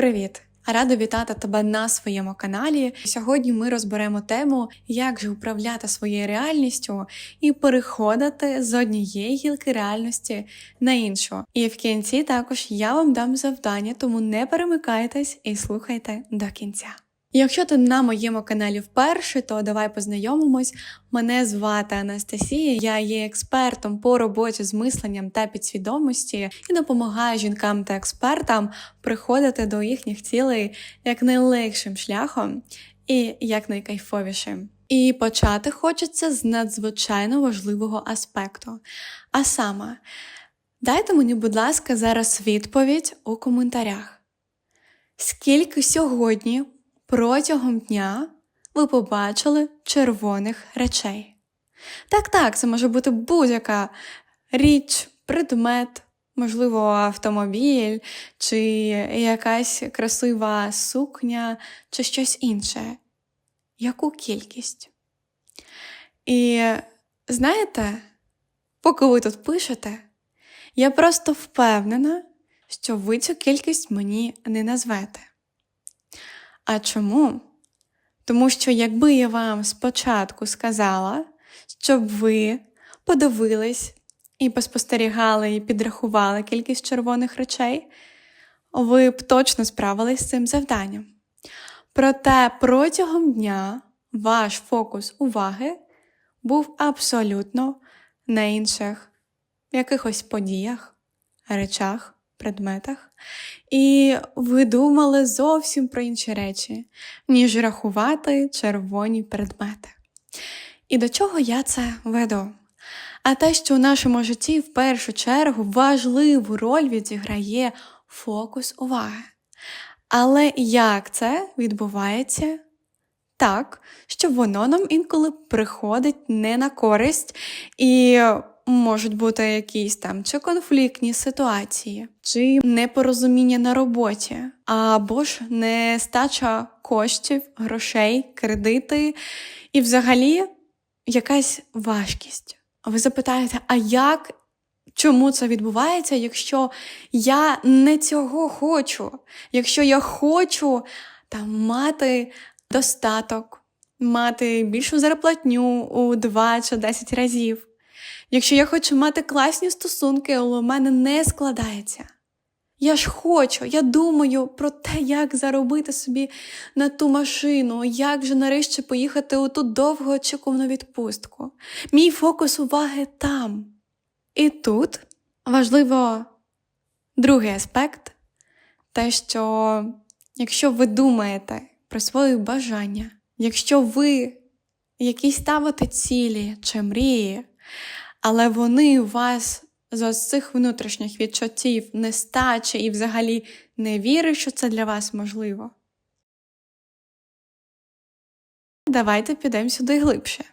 Привіт! Рада вітати тебе на своєму каналі. Сьогодні ми розберемо тему, як же управляти своєю реальністю і переходити з однієї гілки реальності на іншу. І в кінці також я вам дам завдання, тому не перемикайтесь і слухайте до кінця. Якщо ти на моєму каналі вперше, то давай познайомимось. Мене звати Анастасія, я є експертом по роботі з мисленням та підсвідомості і допомагаю жінкам та експертам приходити до їхніх цілей як найлегшим шляхом і як найкайфовішим. І почати хочеться з надзвичайно важливого аспекту. А саме, дайте мені, будь ласка, зараз відповідь у коментарях. Скільки сьогодні протягом дня ви побачили червоних речей. Так, так, це може бути будь-яка річ, предмет, можливо, автомобіль, чи якась красива сукня, чи щось інше. Яку кількість? І знаєте, поки ви тут пишете, я просто впевнена, що ви цю кількість мені не назвете. А чому? Тому що якби я вам спочатку сказала, щоб ви подивились і поспостерігали і підрахували кількість червоних речей, ви б точно справились з цим завданням. Проте протягом дня ваш фокус уваги був абсолютно на інших якихось подіях, речах, предметах, і ви думали зовсім про інші речі, ніж рахувати червоні предмети. І до чого я це веду? А те, що у нашому житті в першу чергу важливу роль відіграє фокус уваги. Але як це відбувається? Так, що воно нам інколи приходить не на користь і можуть бути якісь там чи конфліктні ситуації, чи непорозуміння на роботі, або ж нестача коштів, грошей, кредити, і взагалі якась важкість. Ви запитаєте, а як? Чому це відбувається, якщо я не цього хочу? Якщо я хочу там мати достаток, мати більшу зарплатню у 2 чи 10 разів, Якщо я хочу мати класні стосунки, у мене не складається. Я ж хочу, я думаю про те, як заробити собі на ту машину, як же нарешті поїхати у ту довгоочікувану відпустку. Мій фокус уваги там. І тут важливо другий аспект те, що якщо ви думаєте про свої бажання, якщо ви якісь ставите цілі чи мрії, але вони вас з цих внутрішніх відчуттів нестачі і взагалі не віри, що це для вас можливо. Давайте підемо сюди глибше.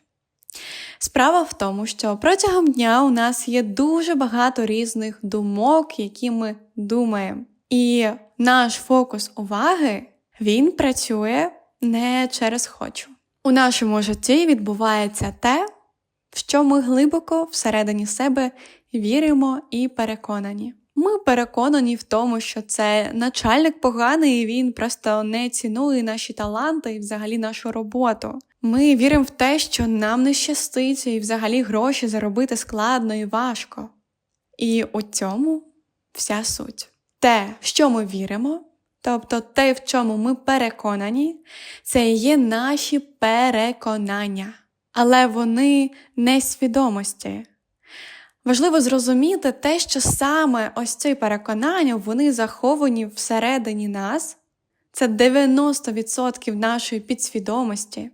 Справа в тому, що протягом дня у нас є дуже багато різних думок, які ми думаємо. І наш фокус уваги він працює не через хочу. У нашому житті відбувається те, що ми глибоко всередині себе віримо і переконані. Ми переконані в тому, що це начальник поганий, і він просто не цінує наші таланти і взагалі нашу роботу. Ми віримо в те, що нам не щастить, і взагалі гроші заробити складно і важко. І у цьому вся суть. Те, в що ми віримо, тобто те, в чому ми переконані, це є наші переконання але вони не свідомості. Важливо зрозуміти те, що саме ось ці переконання вони заховані всередині нас, це 90% нашої підсвідомості.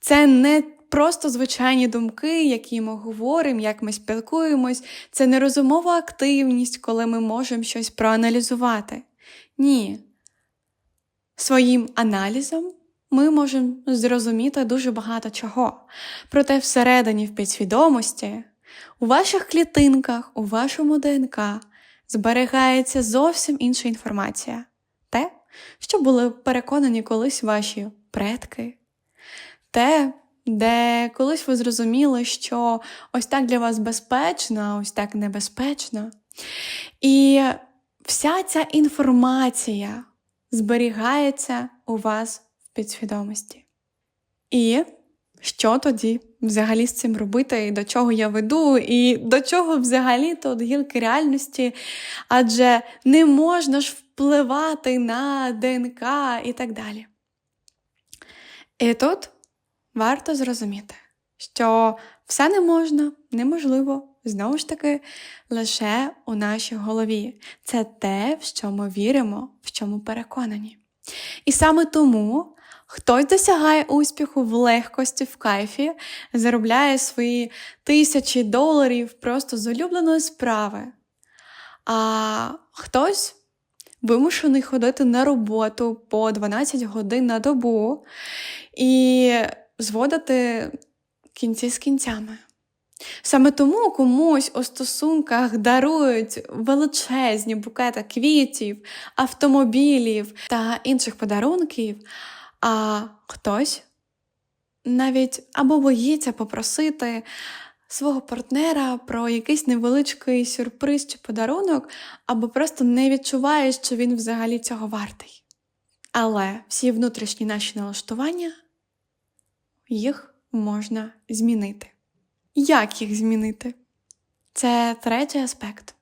Це не просто звичайні думки, які ми говоримо, як ми спілкуємось, це не розумова активність, коли ми можемо щось проаналізувати. Ні. Своїм аналізом ми можемо зрозуміти дуже багато чого. Проте всередині в підсвідомості, у ваших клітинках, у вашому ДНК зберігається зовсім інша інформація. Те, що були переконані колись ваші предки, те, де колись ви зрозуміли, що ось так для вас безпечно, а ось так небезпечно. І вся ця інформація зберігається у вас підсвідомості. І що тоді взагалі з цим робити, і до чого я веду, і до чого взагалі тут гілки реальності? Адже не можна ж впливати на ДНК і так далі. І тут варто зрозуміти, що все не можна, неможливо, знову ж таки, лише у нашій голові. Це те, в що ми віримо, в чому переконані. І саме тому хтось досягає успіху в легкості, в кайфі, заробляє свої тисячі доларів просто з улюбленої справи. А хтось вимушений ходити на роботу по 12 годин на добу і зводити кінці з кінцями. Саме тому комусь у стосунках дарують величезні букети квітів, автомобілів та інших подарунків, а хтось навіть або боїться попросити свого партнера про якийсь невеличкий сюрприз чи подарунок, або просто не відчуває, що він взагалі цього вартий. Але всі внутрішні наші налаштування їх можна змінити. Як їх змінити? Це третій аспект.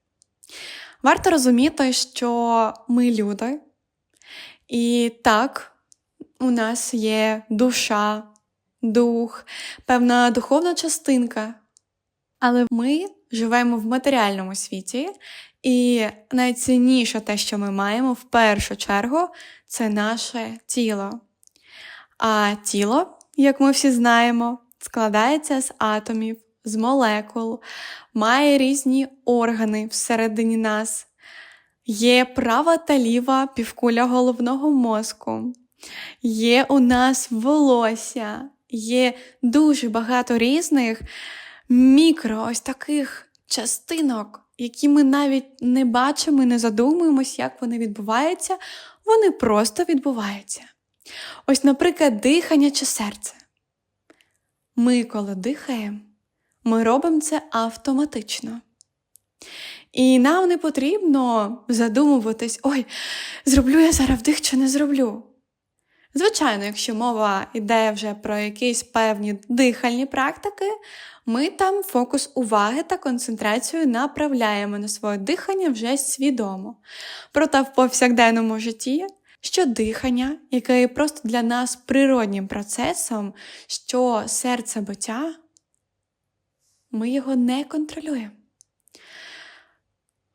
Варто розуміти, що ми люди, і так, у нас є душа, дух, певна духовна частинка. Але ми живемо в матеріальному світі, і найцінніше те, що ми маємо в першу чергу, це наше тіло. А тіло, як ми всі знаємо, складається з атомів, з молекул, має різні органи всередині нас. Є права та ліва півкуля головного мозку, є у нас волосся, є дуже багато різних мікро ось таких частинок, які ми навіть не бачимо і не задумуємось, як вони відбуваються, вони просто відбуваються. Ось, наприклад, дихання чи серце. Ми, коли дихаємо, ми робимо це автоматично. І нам не потрібно задумуватись, ой, зроблю я зараз вдих чи не зроблю. Звичайно, якщо мова йде вже про якісь певні дихальні практики, ми там фокус уваги та концентрацію направляємо на своє дихання вже свідомо. Проте в повсякденному житті, що дихання, яке є просто для нас природнім процесом, що серцебиття, ми його не контролюємо.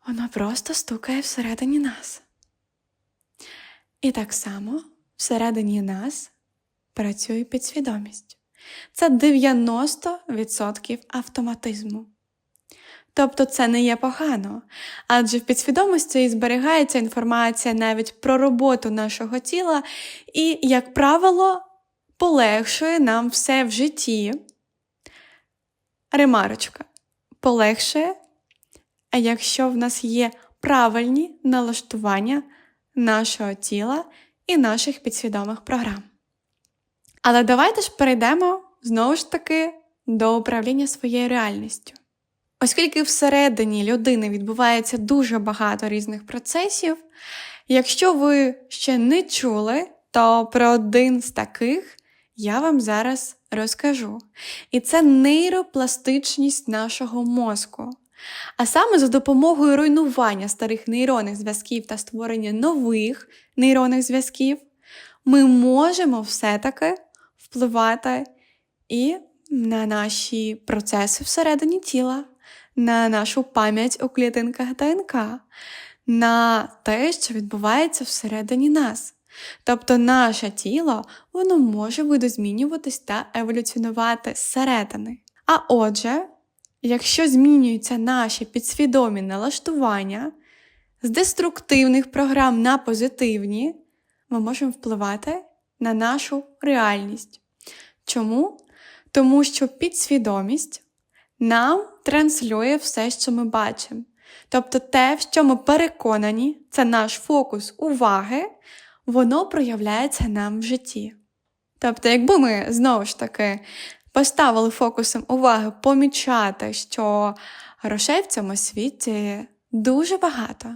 Воно просто стукає всередині нас. І так само всередині нас працює підсвідомість. Це 90% автоматизму. Тобто це не є погано, адже в підсвідомості зберігається інформація навіть про роботу нашого тіла і, як правило, полегшує нам все в житті. Ремарочка полегшує, якщо в нас є правильні налаштування нашого тіла і наших підсвідомих програм. Але давайте ж перейдемо знову ж таки до управління своєю реальністю. Оскільки всередині людини відбувається дуже багато різних процесів, якщо ви ще не чули, то про один з таких я вам зараз розкажу. І це нейропластичність нашого мозку. А саме за допомогою руйнування старих нейронних зв'язків та створення нових нейронних зв'язків, ми можемо все-таки впливати і на наші процеси всередині тіла, на нашу пам'ять у клітинках ДНК, на те, що відбувається всередині нас. Тобто наше тіло воно може видозмінюватись та еволюціонувати зсередини. А отже, якщо змінюються наші підсвідомі налаштування з деструктивних програм на позитивні, ми можемо впливати на нашу реальність. Чому? Тому що підсвідомість нам транслює все, що ми бачимо. Тобто те, в що ми переконані, це наш фокус уваги, воно проявляється нам в житті. Тобто, якби ми знову ж таки поставили фокусом уваги помічати, що грошей в цьому світі дуже багато,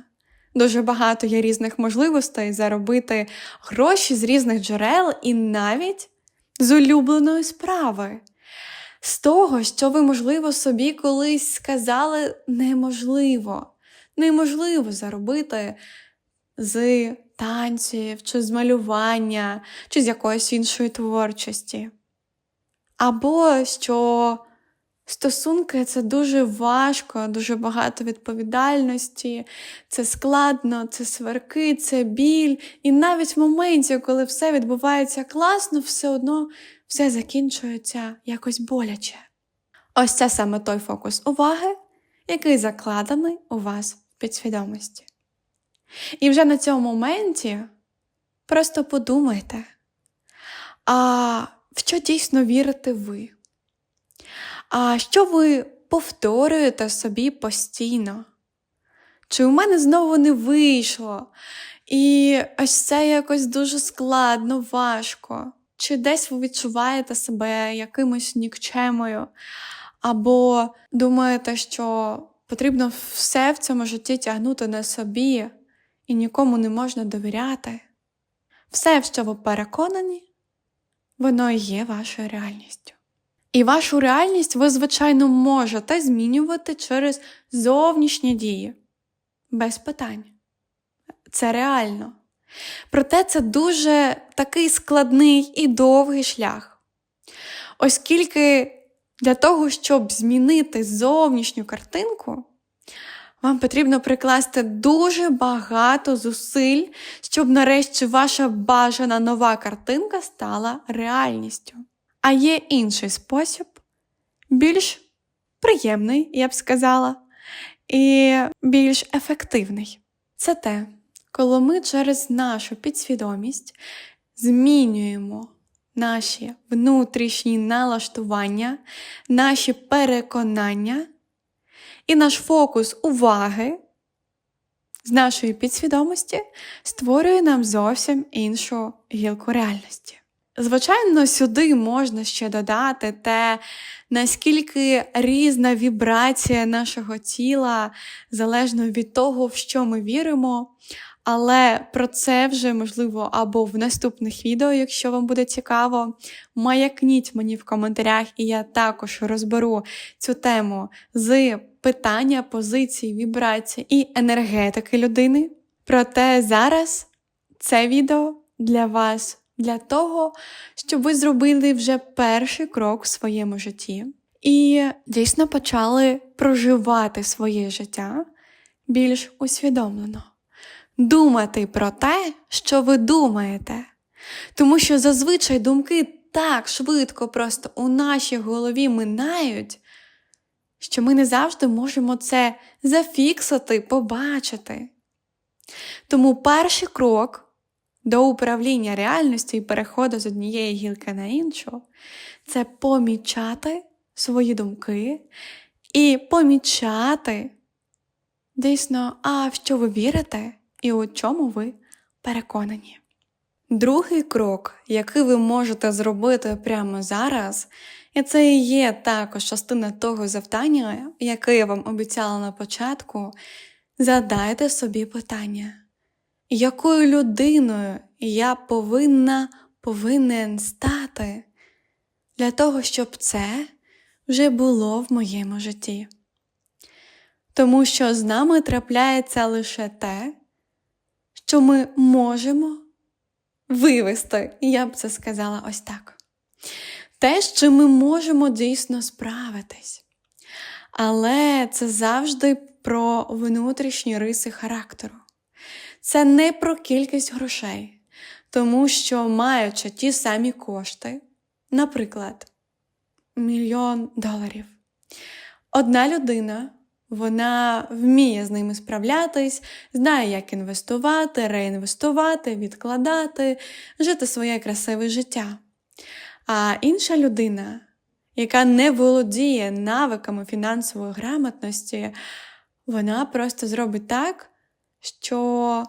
Дуже багато є різних можливостей заробити гроші з різних джерел і навіть з улюбленої справи. З того, що ви, можливо, собі колись сказали неможливо. Неможливо заробити з танців, чи з малювання, чи з якоїсь іншої творчості. Або що стосунки це дуже важко, дуже багато відповідальності, це складно, це сварки, це біль. І навіть в моменті, коли все відбувається класно, все одно все закінчується якось боляче. Ось це саме той фокус уваги, який закладений у вас в підсвідомості. І вже на цьому моменті просто подумайте, а в що дійсно вірите ви? А що ви повторюєте собі постійно? Чи у мене знову не вийшло? І ось це якось дуже складно, важко. Чи десь ви відчуваєте себе якимось нікчемою? Або думаєте, що потрібно все в цьому житті тягнути на собі і нікому не можна довіряти? Все, в що ви переконані, воно і є вашою реальністю. І вашу реальність ви, звичайно, можете змінювати через зовнішні дії. Без питань. Це реально. Проте це дуже такий складний і довгий шлях. Оскільки для того, щоб змінити зовнішню картинку, вам потрібно прикласти дуже багато зусиль, щоб нарешті ваша бажана нова картинка стала реальністю. А є інший спосіб, більш приємний, я б сказала, і більш ефективний. Це те, коли ми через нашу підсвідомість змінюємо наші внутрішні налаштування, наші переконання і наш фокус уваги з нашої підсвідомості створює нам зовсім іншу гілку реальності. Звичайно, сюди можна ще додати те, наскільки різна вібрація нашого тіла залежно від того, в що ми віримо. Але про це вже можливо або в наступних відео, якщо вам буде цікаво, маякніть мені в коментарях, і я також розберу цю тему з питання позицій, вібрацій і енергетики людини. Проте зараз це відео для вас для того, щоб ви зробили вже перший крок в своєму житті і дійсно почали проживати своє життя більш усвідомлено, думати про те, що ви думаєте. Тому що зазвичай думки так швидко просто у нашій голові минають, що ми не завжди можемо це зафіксати, побачити. Тому перший крок до управління реальністю і переходу з однієї гілки на іншу це помічати свої думки і помічати дійсно, а в що ви вірите і у чому ви переконані. Другий крок, який ви можете зробити прямо зараз, і це і є також частина того завдання, яке я вам обіцяла на початку, задайте собі питання якою людиною я повинна повинен стати для того, щоб це вже було в моєму житті. Тому що з нами трапляється лише те, що ми можемо вивести, я б це сказала ось так. Те, що ми можемо дійсно справитись. Але це завжди про внутрішні риси характеру це не про кількість грошей, тому що, маючи ті самі кошти, наприклад, мільйон доларів, одна людина. Вона вміє з ними справлятись, знає, як інвестувати, реінвестувати, відкладати, жити своє красиве життя. А інша людина, яка не володіє навиками фінансової грамотності, вона просто зробить так, що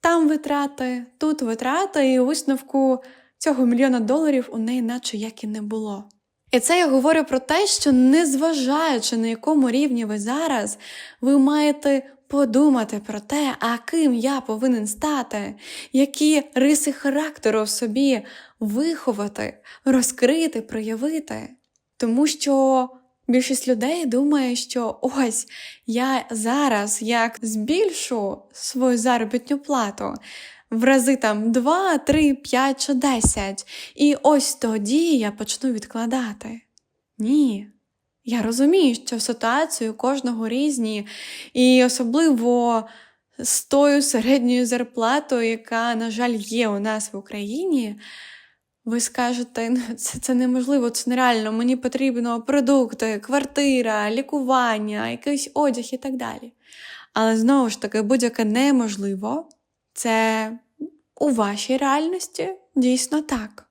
там витрати, тут витрати, і висновку цього мільйона доларів у неї наче як і не було. І це я говорю про те, що незважаючи на якому рівні ви зараз, ви маєте подумати про те, а ким я повинен стати, які риси характеру в собі виховати, розкрити, проявити. Тому що більшість людей думає, що ось я зараз як збільшу свою заробітну плату в рази там 2, 3, 5 чи 10, і ось тоді я почну відкладати. Ні. Я розумію, що ситуації у кожного різні, і особливо з тою середньою зарплатою, яка, на жаль, є у нас в Україні, ви скажете, «Ну, це, це неможливо, це нереально, мені потрібно продукти, квартира, лікування, якийсь одяг і так далі. Але знову ж таки, будь-яке неможливо, це у вашій реальності дійсно так.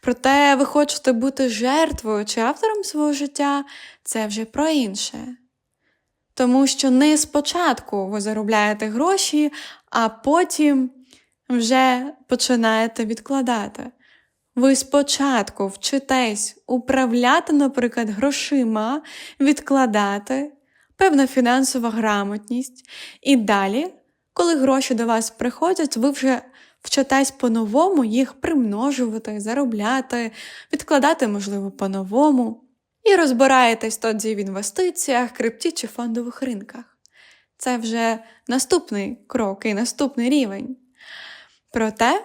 Проте ви хочете бути жертвою чи автором свого життя, це вже про інше. Тому що не спочатку ви заробляєте гроші, а потім вже починаєте відкладати. Ви спочатку вчитесь управляти, наприклад, грошима, відкладати, певна фінансова грамотність. І далі, коли гроші до вас приходять, ви вже вчитесь по-новому їх примножувати, заробляти, відкладати, можливо, по-новому. І розбираєтесь тоді в інвестиціях, крипті чи фондових ринках. Це вже наступний крок і наступний рівень. Проте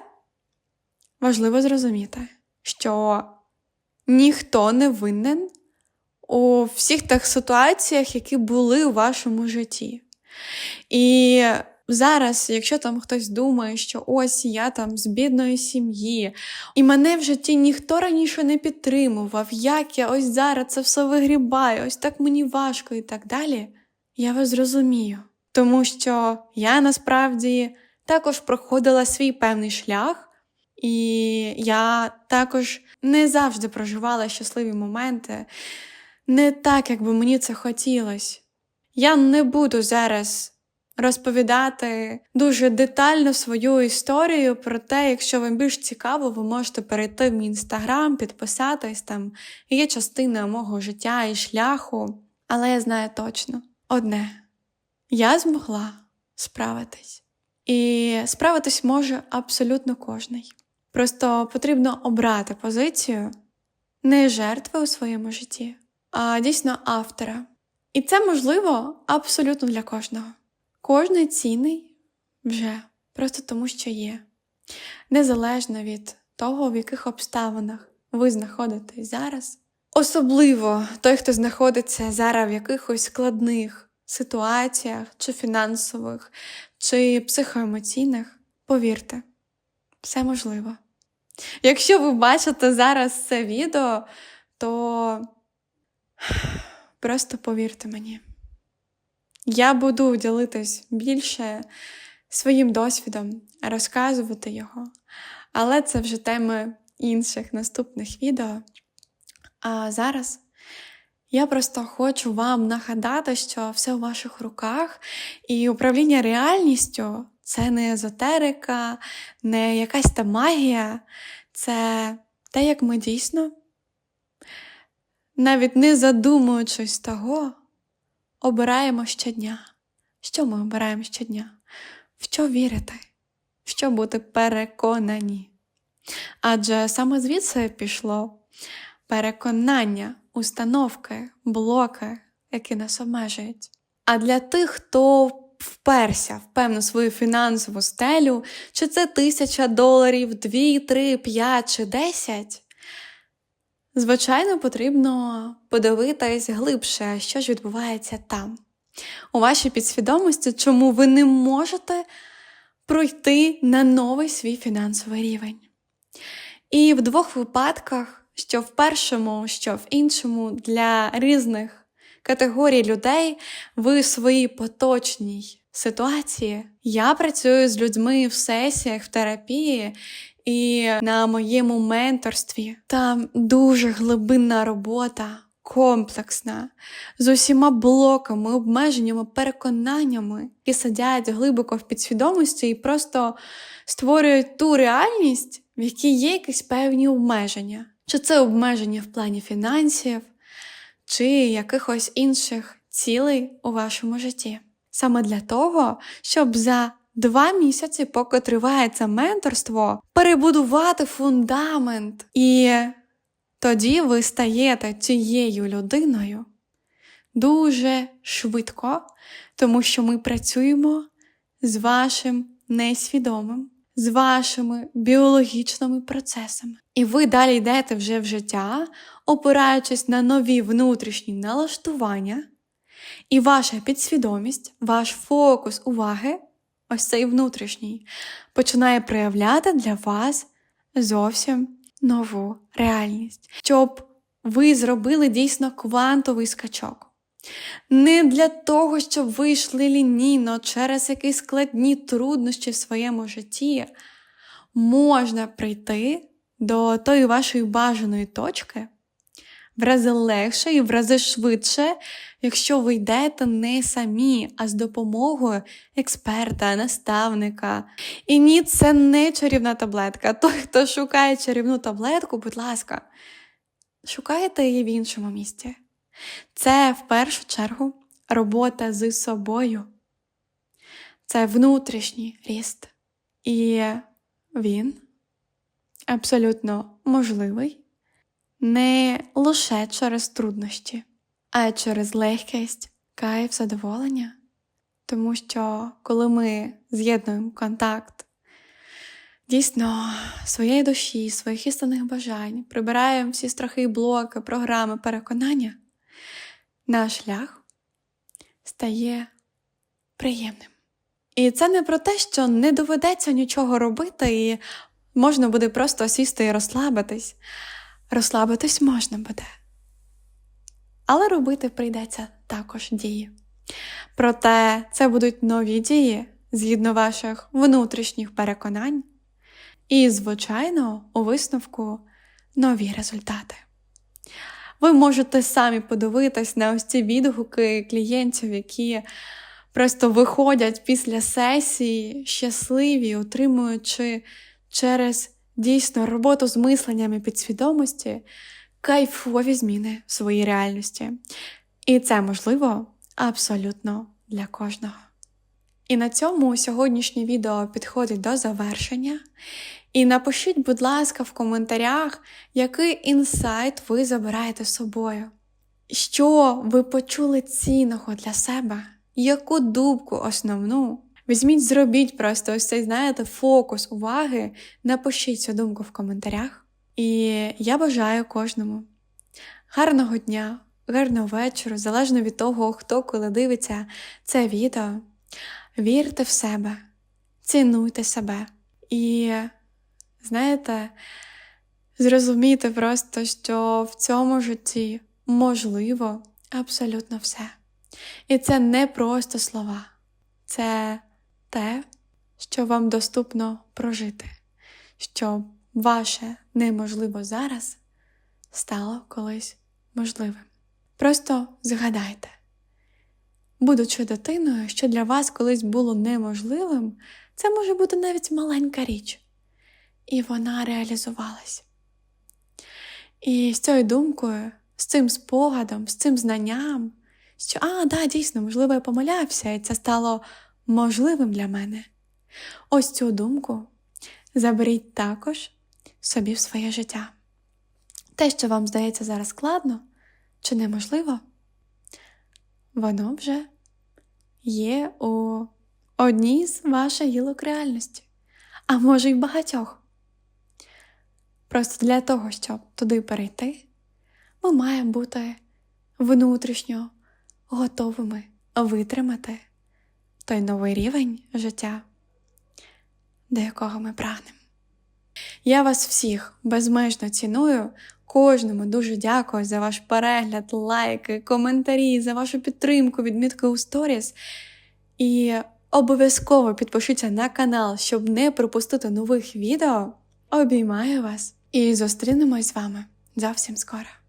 важливо зрозуміти, що ніхто не винен у всіх тих ситуаціях, які були у вашому житті. І зараз, якщо там хтось думає, що ось я там з бідної сім'ї, і мене в житті ніхто раніше не підтримував, як я ось зараз це все вигрібаю, ось так мені важко і так далі, я вас зрозумію. Тому що я насправді також проходила свій певний шлях, і я також не завжди проживала щасливі моменти, не так, як би мені це хотілося. Я не буду зараз розповідати дуже детально свою історію про те, якщо вам більш цікаво, ви можете перейти в мій інстаграм, підписатись там. Є частина мого життя і шляху, але я знаю точно одне: я змогла справитись. І справитись може абсолютно кожний. Просто потрібно обрати позицію не жертви у своєму житті, а дійсно автора. І це можливо абсолютно для кожного. Кожний цінний вже просто тому, що є, незалежно від того, в яких обставинах ви знаходитесь зараз. Особливо той, хто знаходиться зараз в якихось складних ситуаціях, чи фінансових, чи психоемоційних, повірте, все можливо. Якщо ви бачите зараз це відео, то просто повірте мені. Я буду ділитись більше своїм досвідом, розказувати його, але це вже теми інших наступних відео. А зараз я просто хочу вам нагадати, що все у ваших руках, і управління реальністю це не езотерика, не якась там магія, це те, як ми дійсно, навіть не задумуючись того, обираємо щодня. Що ми обираємо щодня? В що вірити? В що бути переконані? Адже саме звідси пішло переконання, установки, блоки, які нас обмежують. А для тих, хто вперся в певну свою фінансову стелю, чи це тисяча доларів, дві, три, п'ять чи десять, звичайно, потрібно подивитись глибше, що ж відбувається там, у вашій підсвідомості, чому ви не можете пройти на новий свій фінансовий рівень. І в двох випадках, що в першому, що в іншому, для різних категорій людей, ви в своїй поточній ситуації. Я працюю з людьми в сесіях, в терапії. І на моєму менторстві там дуже глибинна робота, комплексна, з усіма блоками, обмеженнями, переконаннями, які сидять глибоко в підсвідомості і просто створюють ту реальність, в якій є якісь певні обмеження. Чи це обмеження в плані фінансів, чи якихось інших цілей у вашому житті. саме для того, щоб за два місяці, поки триває це менторство, перебудувати фундамент. І тоді ви стаєте тією людиною дуже швидко, тому що ми працюємо з вашим несвідомим, з вашими біологічними процесами. І ви далі йдете вже в життя, опираючись на нові внутрішні налаштування, і ваша підсвідомість, ваш фокус уваги, ось цей внутрішній, починає проявляти для вас зовсім нову реальність, щоб ви зробили дійсно квантовий скачок. Не для того, щоб ви йшли лінійно через якісь складні труднощі в своєму житті, можна прийти до тої вашої бажаної точки в рази легше і в рази швидше, якщо ви йдете не самі, а з допомогою експерта, наставника. І ні, це не чарівна таблетка. Той, хто шукає чарівну таблетку, будь ласка, шукайте її в іншому місці. Це в першу чергу робота з собою. Це внутрішній ріст. І він абсолютно можливий не лише через труднощі, а й через легкість, кайф, задоволення. Тому що коли ми з'єднуємо контакт дійсно своєї душі, своїх істинних бажань, прибираємо всі страхи, блоки, програми, переконання, наш шлях стає приємним. І це не про те, що не доведеться нічого робити, і можна буде просто сісти і розслабитись. Розслабитись можна буде. Але робити прийдеться також дії. Проте це будуть нові дії згідно ваших внутрішніх переконань, і, звичайно, у висновку нові результати. Ви можете самі подивитись на ось ці відгуки клієнтів, які просто виходять після сесії щасливі, отримуючи через дійсно роботу з мисленнями підсвідомості, кайфові зміни в своїй реальності. І це можливо абсолютно для кожного. І на цьому сьогоднішнє відео підходить до завершення. І напишіть, будь ласка, в коментарях, який інсайт ви забираєте з собою. Що ви почули цінного для себе? Яку думку основну? Візьміть, зробіть просто ось цей, знаєте, фокус уваги, напишіть цю думку в коментарях. І я бажаю кожному гарного дня, гарного вечора, залежно від того, хто коли дивиться це відео. Вірте в себе, цінуйте себе і, знаєте, зрозумійте просто, що в цьому житті можливо абсолютно все. І це не просто слова, це те, що вам доступно прожити, що ваше неможливо зараз стало колись можливим. Просто згадайте, будучи дитиною, що для вас колись було неможливим, це може бути навіть маленька річ, і вона реалізувалась. І з цією думкою, з цим спогадом, з цим знанням, що, а, да, дійсно, можливо, я помилявся, і це стало можливим для мене. Ось цю думку заберіть також собі в своє життя. Те, що вам здається зараз складно чи неможливо, воно вже є у одній з ваших гілок реальності, а може й багатьох. Просто для того, щоб туди перейти, ми маємо бути внутрішньо готовими витримати той новий рівень життя, до якого ми прагнемо. Я вас всіх безмежно ціную. Кожному дуже дякую за ваш перегляд, лайки, коментарі, за вашу підтримку, відмітки у сторіс. І обов'язково підпишіться на канал, щоб не пропустити нових відео. Обіймаю вас і зустрінемось з вами зовсім скоро.